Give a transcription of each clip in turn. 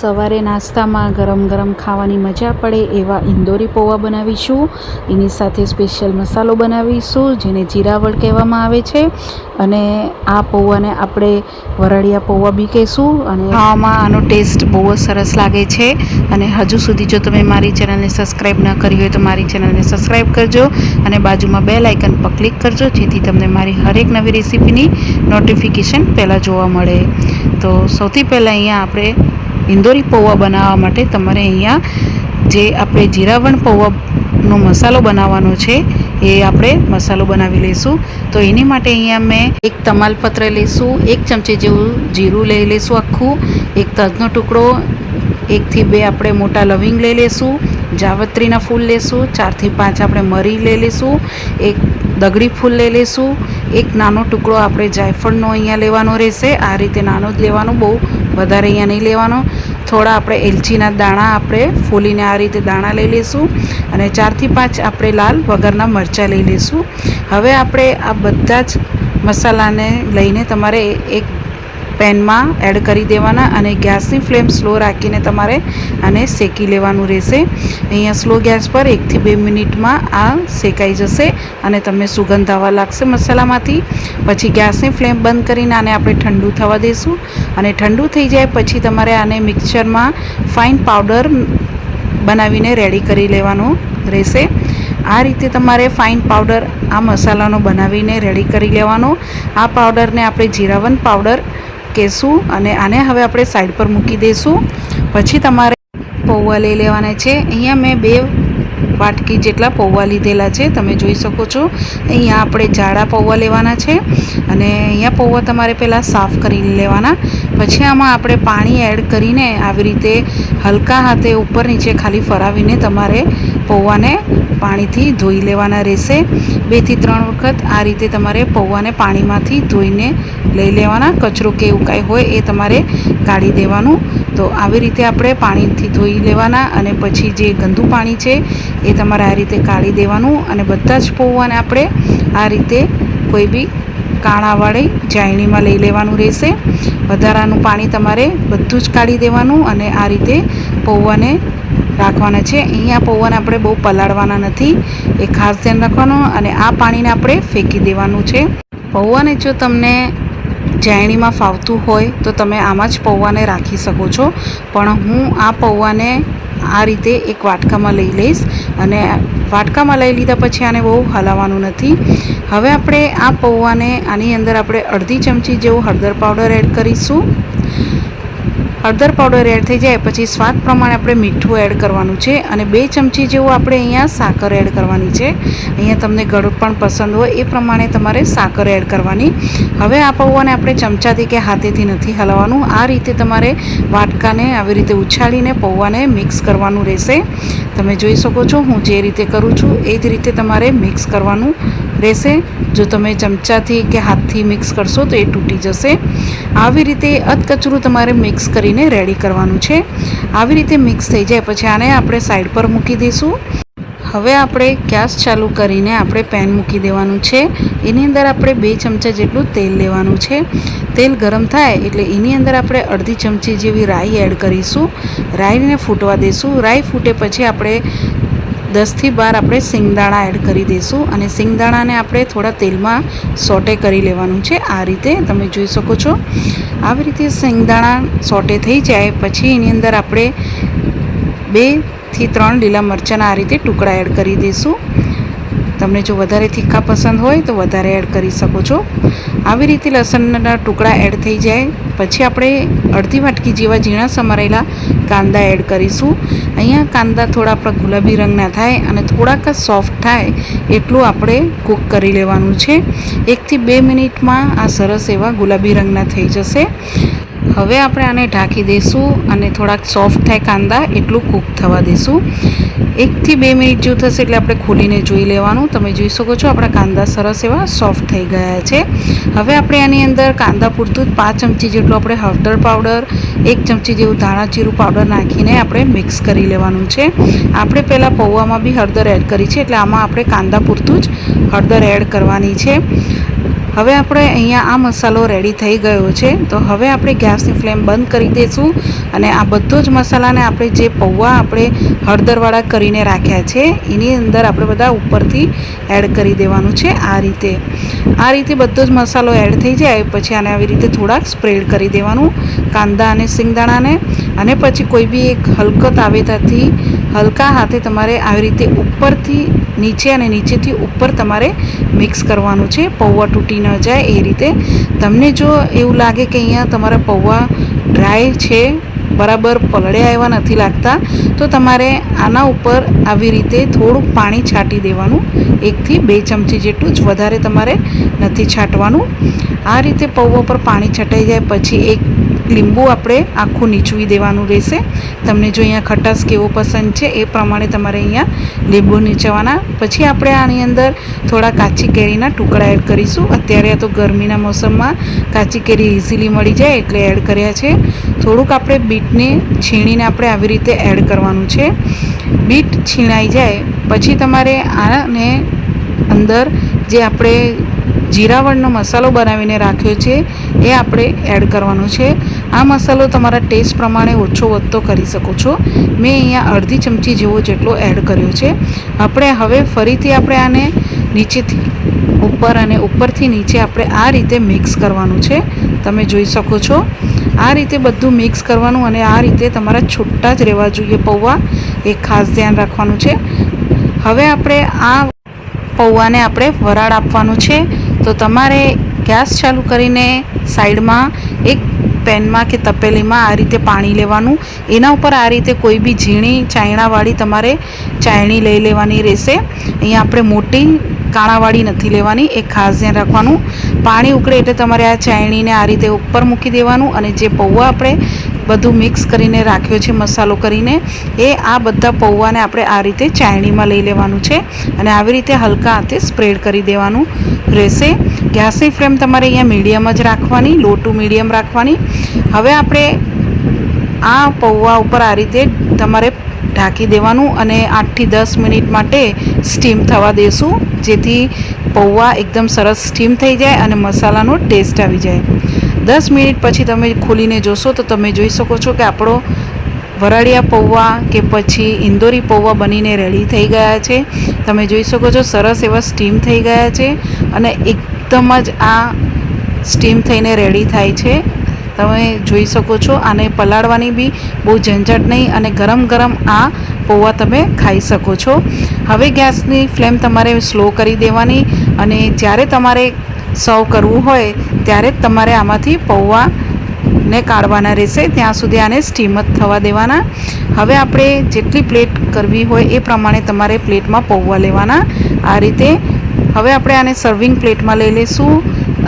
સવારે નાસ્તામાં ગરમ ગરમ ખાવાની મજા પડે એવા ઇન્દોરી પૌવા બનાવીશું. એની સાથે સ્પેશિયલ મસાલો બનાવીશું, જેને જીરાવળ કહેવામાં આવે છે. અને આ પૌવાને આપણે વરાળિયા પૌવા બી કહેશું અને ખાવામાં આનો ટેસ્ટ બહુ જ સરસ લાગે છે. અને હજુ સુધી જો તમે મારી ચેનલને સબસ્ક્રાઈબ ન કરી હોય તો મારી ચેનલને સબસ્ક્રાઈબ કરજો અને બાજુમાં બે લાઇકન પર ક્લિક કરજો, જેથી તમને મારી હરેક નવી રેસીપીની નોટિફિકેશન પહેલાં જોવા મળે. તો સૌથી પહેલાં અહીંયા આપણે ઇન્દોરી પૌવા બનાવવા માટે તમારે અહીંયા જે આપણે જીરાવણ પૌવાનો મસાલો બનાવવાનો છે, એ આપણે મસાલો બનાવી લઈશું. તો એની માટે અહીંયા મેં એક તમાલપત્ર લઈશું, એક ચમચી જેવું જીરું લઈ લઈશું આખું, એક તજનો ટુકડો, એકથી બે આપણે મોટા લવિંગ લઈ લઈશું, જાવત્રીના ફૂલ લેશું ચારથી પાંચ આપણે મરી લઈ લઈશું, એક દગડી ફૂલ લઈ લઈશું, એક નાનો ટુકડો આપણે જાયફળનો અહીંયા લેવાનો રહેશે, આ રીતે નાનો જ લેવાનો, બહુ વધારે અહીંયા નહીં લેવાનો. થોડા આપણે એલચીના દાણા આપણે ફૂલીને આ રીતે દાણા લઈ લઈશું અને ચારથી પાંચ આપણે લાલ વગરના મરચાં લઈ લઈશું. હવે આપણે આ બધા જ મસાલાને લઈને તમારે એક પેનમાં એડ કરી દેવાના અને ગેસની ફ્લેમ સ્લો રાખીને તમારે આને શેકી લેવાનું રહેશે. અહીંયા સ્લો ગેસ પર એકથી બે મિનિટમાં આ શેકાઈ જશે અને તમને સુગંધ આવવા લાગશે મસાલામાંથી. પછી ગેસની ફ્લેમ બંધ કરીને આને આપણે ઠંડુ થવા દઈશું અને ઠંડુ થઈ જાય પછી તમારે આને મિક્સરમાં ફાઇન પાવડર બનાવીને રેડી કરી લેવાનું રહેશે. આ રીતે તમારે ફાઇન પાવડર આ મસાલાનો બનાવીને રેડી કરી લેવાનો. આ પાવડરને આપણે જીરાવન પાવડર કહેશું અને આને હવે આપણે સાઈડ પર મૂકી દઈશું. પછી તમારે પૌવા લઈ લેવાના છે. અહીંયા મેં બે વાટકી જેટલા પૌવા લીધેલા છે, તમે જોઈ શકો છો. અહીંયા આપણે જાડા પૌવા લેવાના છે અને અહીંયા પૌવા તમારે પહેલાં સાફ કરી લેવાના. પછી આમાં આપણે પાણી એડ કરીને આવી રીતે હલકા હાથે ઉપર નીચે ખાલી ફરાવીને તમારે પૌવાને પાણીથી ધોઈ લેવાના રહેશે. બેથી ત્રણ વખત આ રીતે તમારે પૌવાને પાણીમાંથી ધોઈને લઈ લેવાના. કચરો કે એવું કાંઈ હોય એ તમારે કાઢી દેવાનું. તો આવી રીતે આપણે પાણીથી ધોઈ લેવાના અને પછી જે ગંદુ પાણી છે એ તમારે આ રીતે કાઢી દેવાનું અને બધા જ પૌવાને આપણે આ રીતે કોઈ બી કાણાવાળી જાયણીમાં લઈ લેવાનું રહેશે. વધારાનું પાણી તમારે બધું જ કાઢી દેવાનું અને આ રીતે પૌવાને રાખવાના છે. અહીંયા પૌવાને આપણે બહુ પલાળવાના નથી. એ ખાસ ધ્યાન રાખવાનું અને આ પાણીને આપણે ફેંકી દેવાનું છે. પૌવાને જો તમને જાયણીમાં ફાવતું હોય તો તમે આમાં જ પૌવાને રાખી શકો છો. પણ હું આ પૌવાને આ રીતે એક વાટકામાં લઈ લઈશ અને વાટકામાં લઈ લીધા પછી આને બહુ હલાવવાનું નથી. હવે આપણે આ પૌવાને આની અંદર આપણે અડધી ચમચી જેવું હળદર પાવડર એડ કરીશું. હળદર પાવડર એડ થઈ જાય, પછી સ્વાદ પ્રમાણે આપણે મીઠું એડ કરવાનું છે અને બે ચમચી જેવું આપણે અહીંયા સાકર એડ કરવાની છે. અહીંયા તમને ગળું પણ પસંદ હોય, એ પ્રમાણે તમારે સાકર એડ કરવાની. હવે આ પૌવાને આપણે ચમચાથી કે હાથેથી નથી હલાવવાનું. આ રીતે તમારે વાટકાને આવી રીતે ઉછાળીને પૌવાને મિક્સ કરવાનું રહેશે. તમે જોઈ શકો છો હું જે રીતે કરું છું, એ જ રીતે તમારે મિક્સ કરવાનું રહેશે. જો તમે ચમચાથી કે હાથથી મિક્સ કરશો તો એ તૂટી જશે. આવી રીતે અધકચરું તમારે મિક્સ કરીને રેડી કરવાનું છે. આવી રીતે મિક્સ થઈ જાય પછી આને આપણે સાઈડ પર મૂકી દઈશું. હવે આપણે ગેસ ચાલુ કરીને આપણે પેન મૂકી દેવાનું છે. એની અંદર આપણે બે ચમચા જેટલું તેલ લેવાનું છે. તેલ ગરમ થાય એટલે એની અંદર આપણે અડધી ચમચી જેવી રાઈ એડ કરીશું. રાઈને ફૂટવા દઈશું. રાઈ ફૂટે પછી આપણે દસથી બાર આપણે સિંગદાણા એડ કરી દઈશું અને સિંગદાણાને આપણે થોડા તેલમાં સોટે કરી લેવાનું છે. આ રીતે તમે જોઈ શકો છો. આવી રીતે સિંગદાણા સોટે થઈ જાય પછી એની અંદર આપણે બેથી ત્રણ લીલા મરચાંના આ રીતે ટુકડા એડ કરી દઈશું. તમને જો વધારે તીખા પસંદ હોય તો વધારે એડ કરી શકો છો. આવી રીતે લસણના ટુકડા એડ થઈ જાય. પછી આપણે અડધી વાટકી જેવા ઝીણા સમારેલા કાંદા એડ કરીશું. અહીંયા કાંદા થોડા આપણા ગુલાબી રંગના થાય અને થોડાક જ સોફ્ટ થાય એટલું આપણે કૂક કરી લેવાનું છે. એકથી બે મિનિટમાં આ સરસ એવા ગુલાબી રંગના થઈ જશે. હવે આપણે આને ઢાંકી દઈશું અને થોડાક સોફ્ટ થાય કાંદા એટલું કૂક થવા દઈશું. એકથી બે મિનિટ જેવું થશે એટલે આપણે ખોલીને જોઈ લેવાનું. તમે જોઈ શકો છો આપણા કાંદા સરસ એવા સોફ્ટ થઈ ગયા છે. હવે આપણે આની અંદર કાંદા પૂરતું જ પાંચ ચમચી જેટલું આપણે હળદર પાવડર એક ચમચી જેવું ધાણા જીરું પાવડર નાખીને આપણે મિક્સ કરી લેવાનું છે. આપણે પહેલાં પૌવામાં બી હળદર એડ કરી છે એટલે આમાં આપણે કાંદા પૂરતું જ હળદર એડ કરવાની છે. હવે આપણે અહીંયા આ મસાલો રેડી થઈ ગયો છે. તો હવે આપણે ગેસની ફ્લેમ બંધ કરી દઈશું અને આ બધો જ મસાલાને આપણે જે પૌવા આપણે હળદરવાળા કરીને રાખ્યા છે, એની અંદર આપણે બધા ઉપરથી એડ કરી દેવાનું છે આ રીતે. આ રીતે બધો જ મસાલો એડ થઈ જાય, પછી આને આવી રીતે થોડાક સ્પ્રેડ કરી દેવાનું, કાંદા અને સિંગદાણાને. અને પછી કોઈ બી એક હલકો તાવેતાથી હલકા હાથે તમારે આવી રીતે ઉપરથી નીચે અને નીચેથી ઉપર તમારે મિક્સ કરવાનું છે. પૌવા તૂટી ન જાય એ રીતે. તમને જો એવું લાગે કે અહીંયા તમારા પૌવા ડ્રાય છે, બરાબર પલળ્યા એવા નથી લાગતા, તો તમારે આના ઉપર આવી રીતે થોડુંક પાણી છાંટી દેવાનું. એકથી બે ચમચી જેટલું જ વધારે તમારે નથી છાંટવાનું. આ રીતે પૌવા પર પાણી છટાઈ જાય, પછી એક લીંબુ આપણે આખું નીચવી દેવાનું રહેશે. તમને જો અહીંયા ખટાશ કેવો પસંદ છે એ પ્રમાણે તમારે અહીંયા લીંબુ નીચવાના. પછી આપણે આની અંદર થોડા કાચી કેરીના ટુકડા એડ કરીશું. અત્યારે આ તો ગરમીના મોસમમાં કાચી કેરી ઇઝીલી મળી જાય એટલે એડ કર્યા છે. થોડુંક આપણે બીટને છીણીને આપણે આવી રીતે એડ કરવાનું છે. બીટ છીણાઈ જાય. પછી તમારે આને અંદર જે આપણે જીરાવળનો મસાલો બનાવીને રાખ્યો છે, એ આપણે એડ કરવાનો છે. આ મસાલો તમારા ટેસ્ટ પ્રમાણે ઓછો વધતો કરી શકો છો. મેં અહીંયા અડધી ચમચી જેવો જેટલો એડ કર્યો છે. આપણે હવે ફરીથી આપણે આને નીચેથી ઉપર અને ઉપરથી નીચે આપણે આ રીતે મિક્સ કરવાનું છે. તમે જોઈ શકો છો. આ રીતે બધું મિક્સ કરવાનું અને આ રીતે તમારા છૂટા જ રહેવા જોઈએ પૌવા. એ ખાસ ધ્યાન રાખવાનું છે. હવે આપણે આ પૌવાને આપણે વરાળ આપવાનું છે. તો તમારે ગેસ ચાલુ કરીને સાઈડમાં એક પેનમાં કે તપેલીમાં આ રીતે પાણી લેવાનું. એના ઉપર આ રીતે કોઈ બી ઝીણી ચાયણાવાળી તમારે ચાયણી લઈ લેવાની રહેશે. અહીંયા આપણે મોટી કાણાવાળી નથી લેવાની, એ ખાસ ધ્યાન રાખવાનું. પાણી ઉકળે એટલે તમારે આ ચાયણીને આ રીતે ઉપર મૂકી દેવાનું અને જે પૌવા આપણે બધું મિક્સ કરીને રાખ્યો છે, મસાલો કરીને. એ આ બધા પૌવાને આપણે આ રીતે ચાયણીમાં લઈ લેવાનું છે અને આવી રીતે હલકા હાથે સ્પ્રેડ કરી દેવાનું રહેશે. ગેસની ફ્લેમ તમારે અહીંયા મીડિયમ જ રાખવાની લો ટુ મીડિયમ રાખવાની. હવે આપણે આ પૌવા ઉપર આ રીતે તમારે ઢાંકી દેવાનું અને આઠથી દસ મિનિટ માટે સ્ટીમ થવા દેશું, જેથી પૌવા એકદમ સરસ સ્ટીમ થઈ જાય અને મસાલાનો ટેસ્ટ આવી જાય. દસ મિનિટ પછી તમે ખોલીને જોશો તો તમે જોઈ શકો છો કે આપણો વરાળિયા પૌવા કે પછી ઇન્દોરી પૌવા બનીને રેડી થઈ ગયા છે. તમે જોઈ શકો છો સરસ એવા સ્ટીમ થઈ ગયા છે અને એકદમ જ આ સ્ટીમ થઈને રેડી થાય છે. તમે જોઈ શકો છો આને પલાળવાની બી બહુ ઝંઝટ નહીં અને ગરમ ગરમ આ પૌવા તમે ખાઈ શકો છો. હવે ગેસની ફ્લેમ તમારે સ્લો કરી દેવાની અને જ્યારે તમારે સર્વ કરવું હોય ત્યારે જ તમારે આમાંથી પૌવા ને કાઢવાના રહેશે. ત્યાં સુધી આને સ્ટીમ જ થવા દેવાના. હવે આપણે જેટલી પ્લેટ કરવી હોય એ પ્રમાણે તમારે પ્લેટમાં પૌવા લેવાના. આ રીતે હવે આપણે આને સર્વિંગ પ્લેટમાં લઈ લઈશું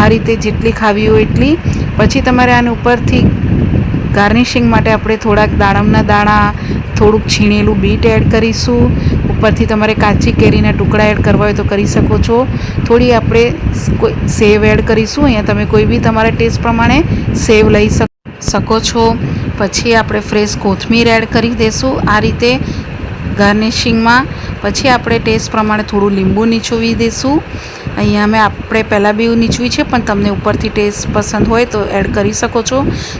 આ રીતે જેટલી ખાવી હોય એટલી. પછી તમારે આને ઉપરથી ગાર્નિશિંગ માટે આપણે થોડાક દાડમના દાણા, થોડુંક છીણેલું બીટ એડ કરીશું. ઉપરથી તમારે કાચી કેરીના ટુકડા એડ કરવા હોય તો કરી શકો છો. થોડી આપણે કોઈ સેવ એડ કરીશું. અહીંયા તમે કોઈ બી તમારા ટેસ્ટ પ્રમાણે સેવ લઈ શકો છો. પછી આપણે ફ્રેશ કોથમીર એડ કરી દઈશું આ રીતે ગાર્નિશિંગમાં. પછી આપણે ટેસ્ટ પ્રમાણે થોડું લીંબુ નીચોવી દઈશું અહીંયા મેં આપણે પહેલાં બી નીચવી છે, પણ તમને ઉપરથી ટેસ્ટ પસંદ હોય તો એડ કરી શકો છો.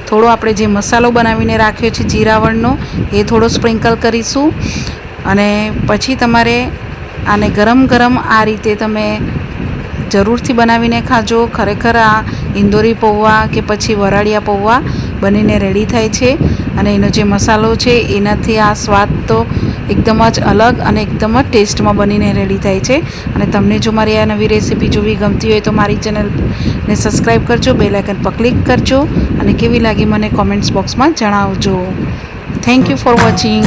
થોડો આપણે જે મસાલો બનાવીને રાખ્યો છે જીરાવળનો, એ થોડો સ્પ્રિંકલ કરીશું. અને પછી તમારે આને ગરમ ગરમ આ રીતે તમે જરૂરથી બનાવીને ખાજો. ખરેખર આ ઇન્દોરી પૌવા કે પછી વરાળિયા પૌવા બનીને રેડી થાય છે અને એનો જે મસાલો છે એનાથી આ સ્વાદ તો એકદમ જ અલગ અને એકદમ જ ટેસ્ટમાં બનીને રેડી થાય છે. અને તમને જો મારી આ નવી રેસીપી જોવી ગમતી હોય તો મારી ચેનલને સબસ્ક્રાઈબ કરજો બેલાઇકન પર ક્લિક કરજો અને કેવી લાગી મને કોમેન્ટ્સ બોક્સમાં જણાવજો. Thank you for watching